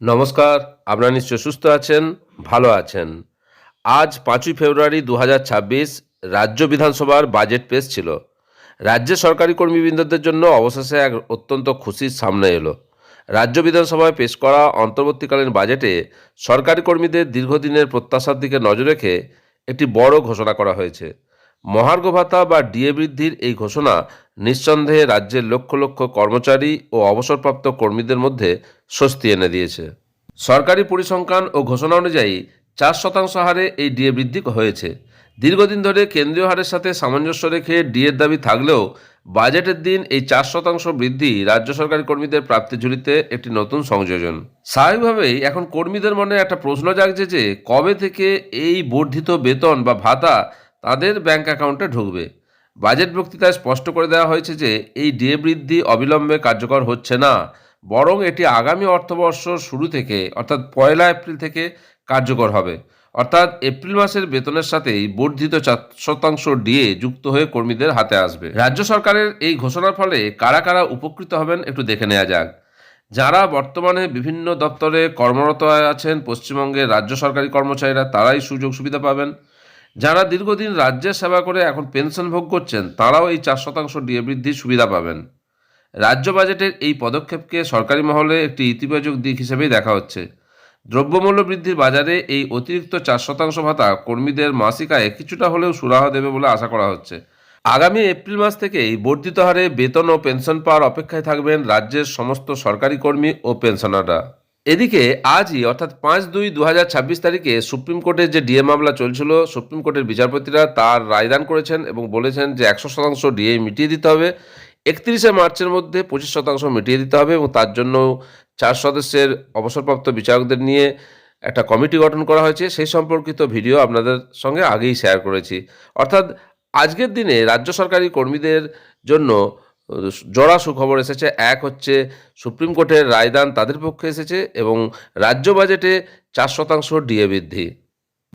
নমস্কার, আপনারা নিশ্চয় সুস্থ আছেন, ভালো আছেন। আজ পাঁচই ফেব্রুয়ারি দু হাজার ছাব্বিশ রাজ্য বিধানসভার বাজেট পেশ ছিল। রাজ্যের সরকারি কর্মীবৃন্দদের জন্য অবশেষে এক অত্যন্ত খুশির সামনে এলো। রাজ্য বিধানসভায় পেশ করা অন্তর্বর্তীকালীন বাজেটে সরকারি কর্মীদের দীর্ঘদিনের প্রত্যাশার দিকে নজর রেখে একটি বড় ঘোষণা করা হয়েছে। মহার্ঘ ভাতা বা ডিএ বৃদ্ধির এই ঘোষণা নিঃসন্দেহে রাজ্যের লক্ষ লক্ষ কর্মচারী ও অবসরপ্রাপ্ত কর্মীদের মধ্যে স্বস্তি এনে দিয়েছে। সরকারি পরিসংখ্যান ও ঘোষণা অনুযায়ী চার শতাংশ হারে এই ডিএ বৃদ্ধি হয়েছে। দীর্ঘদিন ধরে কেন্দ্রীয় হারের সাথে সামঞ্জস্য রেখে ডিএর দাবি থাকলেও বাজেটের দিন এই চার শতাংশ বৃদ্ধি রাজ্য সরকারি কর্মীদের প্রাপ্তি ঝুলিতে একটি নতুন সংযোজন। স্বাভাবিকভাবেই এখন কর্মীদের মনে একটা প্রশ্ন জাগছে যে কবে থেকে এই বর্ধিত বেতন বা ভাতা তাদের ব্যাংক অ্যাকাউন্টে ঢুকবে। বাজেট বক্তৃতায় স্পষ্ট করে দেওয়া হয়েছে যে এই ডিএ বৃদ্ধি অবিলম্বে কার্যকর হচ্ছে না, বরং এটি আগামী অর্থবর্ষ শুরু থেকে, অর্থাৎ পয়লা এপ্রিল থেকে কার্যকর হবে। অর্থাৎ এপ্রিল মাসের বেতনের সাথেই বর্ধিত চার শতাংশ ডিএ যুক্ত হয়ে কর্মীদের হাতে আসবে। রাজ্য সরকারের এই ঘোষণার ফলে কারা কারা উপকৃত হবেন একটু দেখে নেওয়া যাক। যারা বর্তমানে বিভিন্ন দপ্তরে কর্মরত আছেন, পশ্চিমবঙ্গের রাজ্য সরকারি কর্মচারীরা তারাই সুযোগ সুবিধা পাবেন। যারা দীর্ঘদিন রাজ্যের সেবা করে এখন পেনশন ভোগ করছেন, তারাও এই চার শতাংশ ডিএ বৃদ্ধির সুবিধা পাবেন। রাজ্য বাজেটের এই পদক্ষেপকে সরকারি মহলে একটি ইতিবাচক দিক হিসেবেই দেখা হচ্ছে। দ্রব্যমূল্য বৃদ্ধির বাজারে এই অতিরিক্ত চার শতাংশ ভাতা কর্মীদের মাসিক আয়ে কিছুটা হলেও সুরাহা দেবে বলে আশা করা হচ্ছে। আগামী এপ্রিল মাস থেকেই বর্ধিত হারে বেতন ও পেনশন পাওয়ার অপেক্ষায় থাকবেন রাজ্যের সমস্ত সরকারি কর্মী ও পেনশনাররা। এদিকে আজই, অর্থাৎ পাঁচ দুই দু হাজার ছাব্বিশ তারিখে সুপ্রিম কোর্টের যে ডিএ মামলা চলছিল, সুপ্রিম কোর্টের বিচারপতিরা তার রায়দান করেছেন এবং বলেছেন যে একশো শতাংশ ডিএ মিটিয়ে দিতে হবে। একত্রিশে মার্চের মধ্যে পঁচিশ শতাংশ মিটিয়ে দিতে হবে এবং তার জন্য চার সদস্যের অবসরপ্রাপ্ত বিচারকদের নিয়ে একটা কমিটি গঠন করা হয়েছে। সেই সম্পর্কিত ভিডিও আপনাদের সঙ্গে আগেই শেয়ার করেছি। অর্থাৎ আজকের দিনে রাজ্য সরকারি কর্মীদের জন্য জোড়া সুখবর এসেছে। এক হচ্ছে সুপ্রিম কোর্টের রায়দান তাদের পক্ষে এসেছে এবং রাজ্য বাজেটে চার শতাংশ ডিএ বৃদ্ধি।